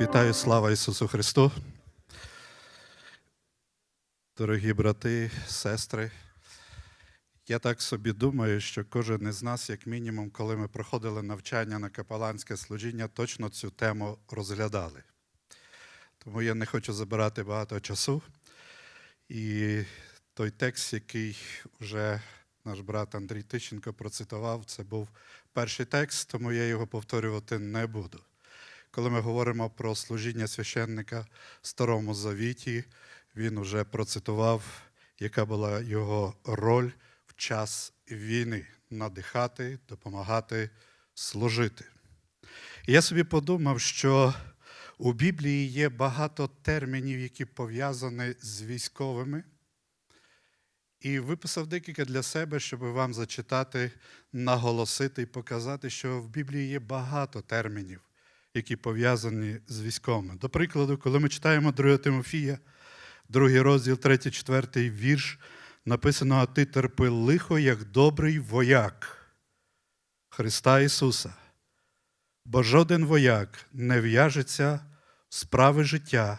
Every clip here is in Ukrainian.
Вітаю, слава Ісусу Христу. Дорогі брати, сестри. Я так собі думаю, що кожен із нас, як мінімум, коли ми проходили навчання на капеланське служіння, точно цю тему розглядали. Тому я не хочу забирати багато часу. І той текст, який вже наш брат Андрій Тищенко процитував, це був перший текст, тому я його повторювати не буду. Коли ми говоримо про служіння священника в Старому Завіті, він вже процитував, яка була його роль в час війни надихати, допомагати, служити. І я собі подумав, що у Біблії є багато термінів, які пов'язані з військовими. І виписав декілька для себе, щоб вам зачитати, наголосити і показати, що в Біблії є багато термінів, які пов'язані з військовими. До прикладу, коли ми читаємо 2 Тимофія, другий розділ, 3, 4 вірш, написано: А ти терпи лихо, як добрий вояк Христа Ісуса. Бо жоден вояк не в'яжеться в справи життя,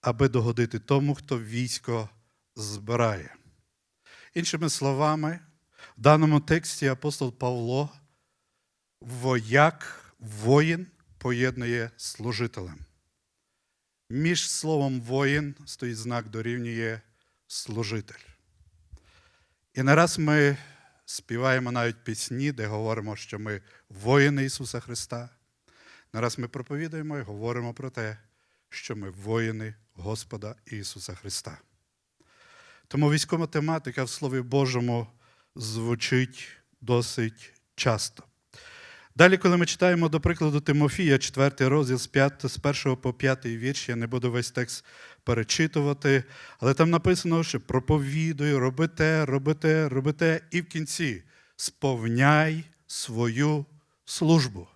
аби догодити тому, хто військо збирає. Іншими словами, в даному тексті апостол Павло вояк, воїн поєднує служителем. Між словом воїн стоїть знак дорівнює служитель. І не раз ми співаємо навіть пісні, де говоримо, що ми воїни Ісуса Христа. Не раз ми проповідуємо і говоримо про те, що ми воїни Господа Ісуса Христа. Тому військова тематика в Слові Божому звучить досить часто. Далі, коли ми читаємо, до прикладу, Тимофія, 4 розділ з 5, з 1 по 5 вірш, я не буду весь текст перечитувати, але там написано, що проповідуй, роби те, роби те, роби те, і в кінці сповняй свою службу.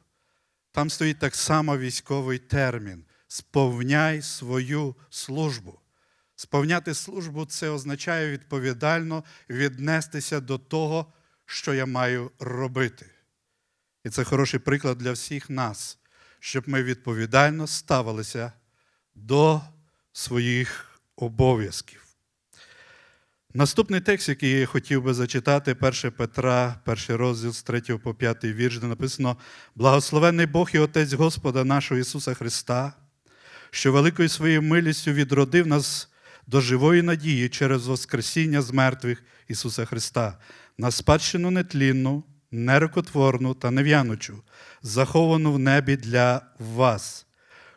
Там стоїть так само військовий термін сповняй свою службу. Сповняти службу це означає відповідально віднестися до того, що я маю робити. І це хороший приклад для всіх нас, щоб ми відповідально ставилися до своїх обов'язків. Наступний текст, який я хотів би зачитати, 1 Петра, перший розділ з 3 по 5 вірш, де написано: Благословенний Бог і Отець Господа нашого Ісуса Христа, що великою своєю милістю відродив нас до живої надії через Воскресіння з мертвих Ісуса Христа, на спадщину нетлінну, нерокотворну та нев'янучу, заховану в небі для вас,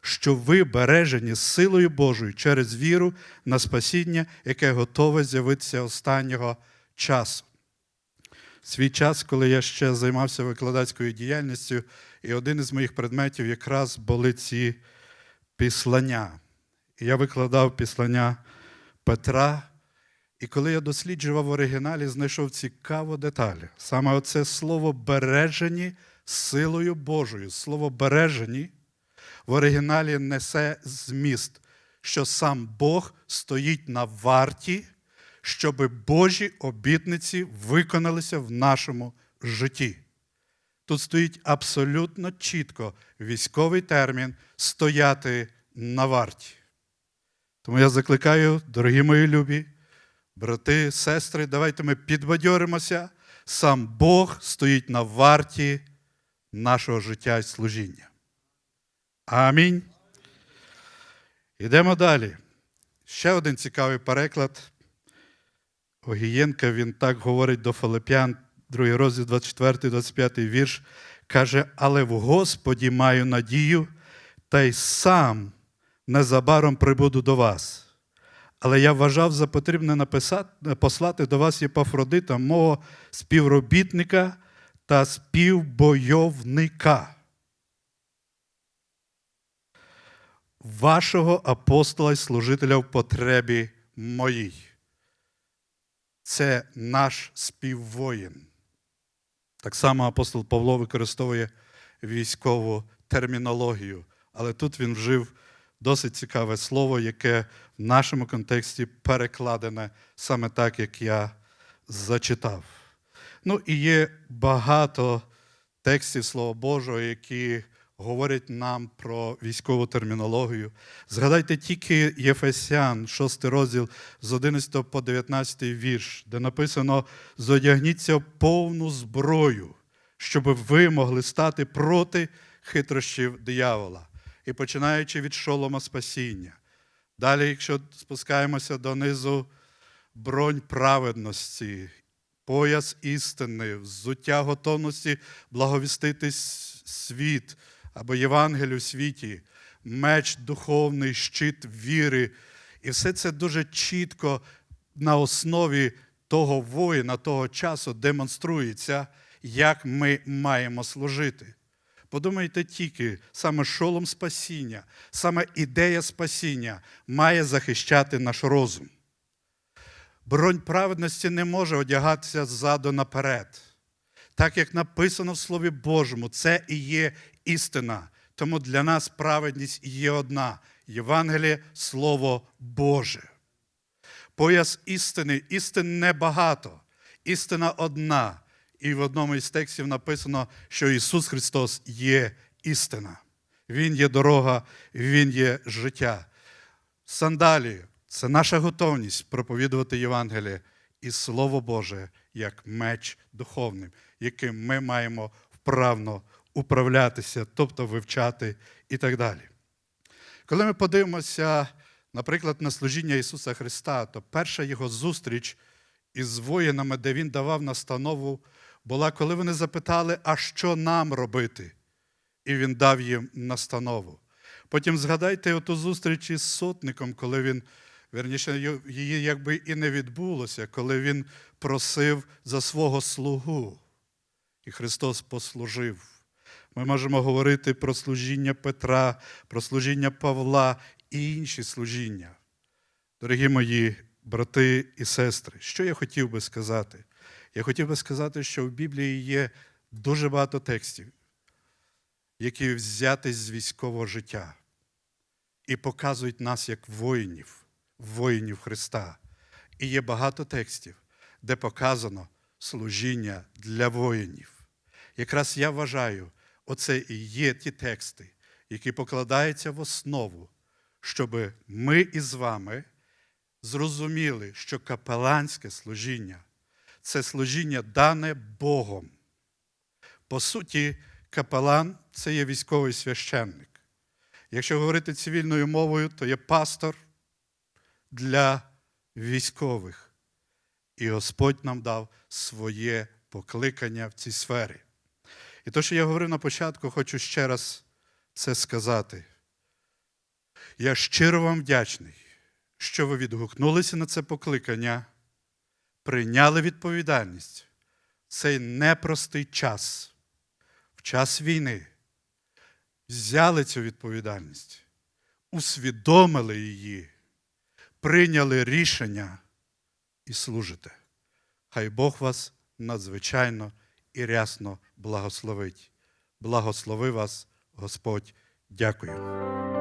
що ви бережені силою Божою через віру на спасіння, яке готове з'явитися останнього часу. Свій час, коли я ще займався викладацькою діяльністю, і один із моїх предметів якраз були ці післання. Я викладав післання Петра. І коли я досліджував в оригіналі, знайшов цікаву деталь. Саме оце слово бережені силою Божою. Слово бережені в оригіналі несе зміст, що сам Бог стоїть на варті, щоб Божі обітниці виконалися в нашому житті. Тут стоїть абсолютно чітко військовий термін стояти на варті. Тому я закликаю, дорогі мої любі, брати, сестри, давайте ми підбадьоримося. Сам Бог стоїть на варті нашого життя і служіння. Амінь. Йдемо далі. Ще один цікавий переклад. Огієнка, він так говорить до Филип'ян, 2 розділ 24-25 вірш, каже, але в Господі маю надію, та й сам незабаром прибуду до вас. Але я вважав за потрібне написати, послати до вас Єпафродита, мого співробітника та співбойовника. Вашого апостола і служителя в потребі моїй. Це наш співвоїн. Так само апостол Павло використовує військову термінологію, але тут він вжив досить цікаве слово, яке в нашому контексті перекладене саме так, як я зачитав. Ну і є багато текстів Слова Божого, які говорять нам про військову термінологію. Згадайте тільки Єфесян, 6 розділ з 11 по 19 вірш, де написано: зодягніться повну зброю, щоб ви могли стати проти хитрощів диявола. І починаючи від шолома спасіння. Далі, якщо спускаємося донизу, бронь праведності, пояс істини, взуття готовності благовістити світ або Євангелію світі, меч духовний, щит віри. І все це дуже чітко на основі того воїна, того часу демонструється, як ми маємо служити. Подумайте тільки, саме шолом спасіння, саме ідея спасіння має захищати наш розум. Бронь праведності не може одягатися ззаду наперед. Так як написано в Слові Божому, це і є істина. Тому для нас праведність є одна Євангеліє Слово Боже. Пояс істини, істин небагато, істина одна. І в одному із текстів написано, що Ісус Христос є істина. Він є дорога, Він є життя. Сандалії це наша готовність проповідувати Євангеліє і Слово Боже як меч духовним, яким ми маємо вправно управлятися, тобто вивчати і так далі. Коли ми подивимося, наприклад, на служіння Ісуса Христа, то перша його зустріч із воїнами, де Він давав настанову, була, коли вони запитали, а що нам робити? І він дав їм настанову. Потім згадайте оту зустріч із сотником, коли він, верніше, її якби і не відбулося, коли він просив за свого слугу. І Христос послужив. Ми можемо говорити про служіння Петра, про служіння Павла і інші служіння. Дорогі мої брати і сестри, що я хотів би сказати? Я хотів би сказати, що в Біблії є дуже багато текстів, які взяті з військового життя і показують нас як воїнів, воїнів Христа. І є багато текстів, де показано служіння для воїнів. Якраз я вважаю, оце і є ті тексти, які покладаються в основу, щоб ми із вами зрозуміли, що капеланське служіння це служіння дане Богом. По суті, капелан це є військовий священник. Якщо говорити цивільною мовою, то є пастор для військових. І Господь нам дав своє покликання в цій сфері. І те, що я говорив на початку, хочу ще раз це сказати. Я щиро вам вдячний, що ви відгукнулися на це покликання, прийняли відповідальність цей непростий час, в час війни, взяли цю відповідальність, усвідомили її, прийняли рішення і служите. Хай Бог вас надзвичайно і рясно благословить. Благослови вас, Господь. Дякую.